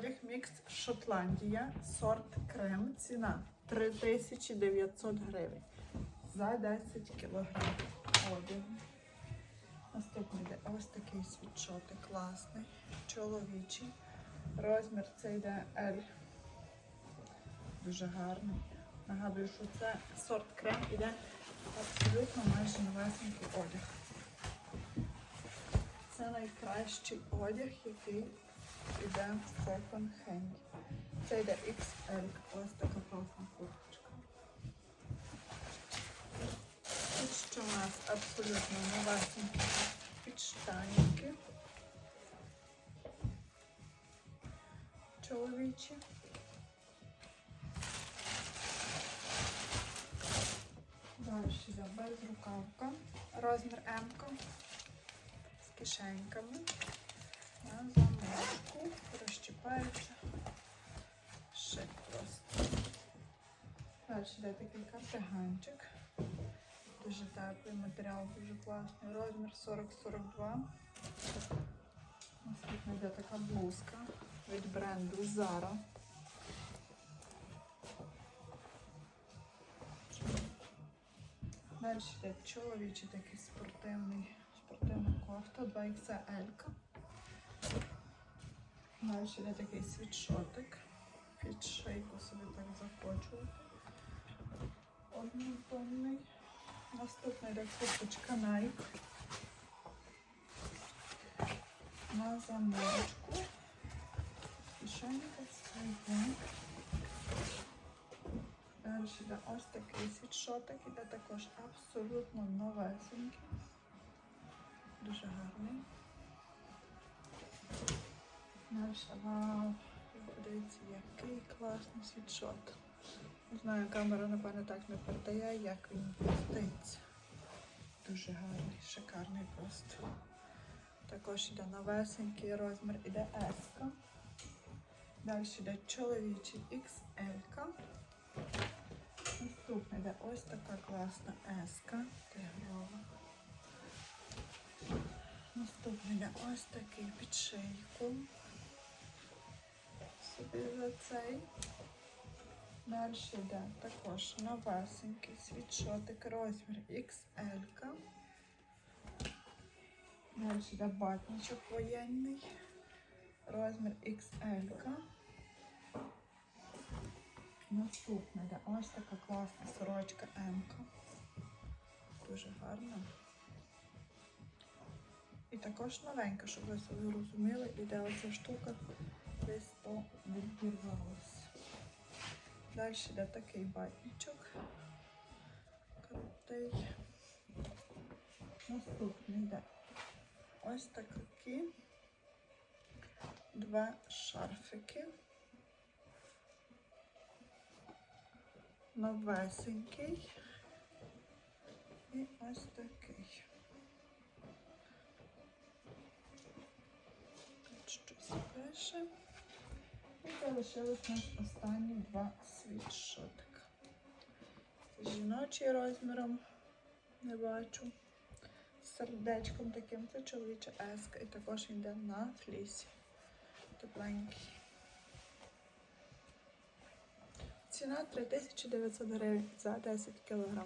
одяг мікс Шотландія, сорт крем, ціна 3900 гривень за 10 кілограм одягу. Наступний йде ось такий світшотик класний, чоловічий. Розмір це йде L. Дуже гарний. Нагадую, що це сорт крем іде абсолютно майже новесенький одяг. Це найкращий одяг, який йде в секонд-хенді. Це йде XL, ось така класна курточка. Тут у нас абсолютно новесенькі підштанники. Чоловічі. Далі йде безрукавка, розмір М з кишеньками. Розчіпається. Шик просто. Далі йде такий картиганчик. Дуже теплий матеріал, дуже класний. Розмір 40-42. Наступна йде така блузка від бренду Zara. Далі йде чоловічий такий спортивний, спортивна кофта 2XL. Далі йде такий світшотик. Під шийку собі так закочувати. Однотонний. Наступний йде курточка Nike. На замочку. Кишенька своя. Далі йде ось такий світшотик, іде також абсолютно новесенький. Дуже гарний. Далі, вау. Подивіться, який класний світшот. Не знаю, камера, напевно, так не передає, як він пуститься. Дуже гарний, шикарний просто. Також йде новесенький розмір, іде S. Далі йде чоловічий XL. Наступна йде ось така класна еска тигрова. Наступний йде ось такий під шийку. За цей. Далі йде також новесенький світшотик, розмір XL. Далі йде батничок воєнний, розмір XL. Наступна йде ось така класна сорочка М. Дуже гарна. І також новенька, щоб ви собі розуміли, іде оця штука десь відірвалося. Далі йде такий батничок. Крутий. Наступний йде ось такі два шарфики. новесенький. І ось такий. Тут щось пише. У нас останні два світшотика. Жіночий розміром, не бачу. З сердечком таким, це чоловіча еска. І також йде на флісі. Тепленький. Ціна 3900 гривень за 10 кг.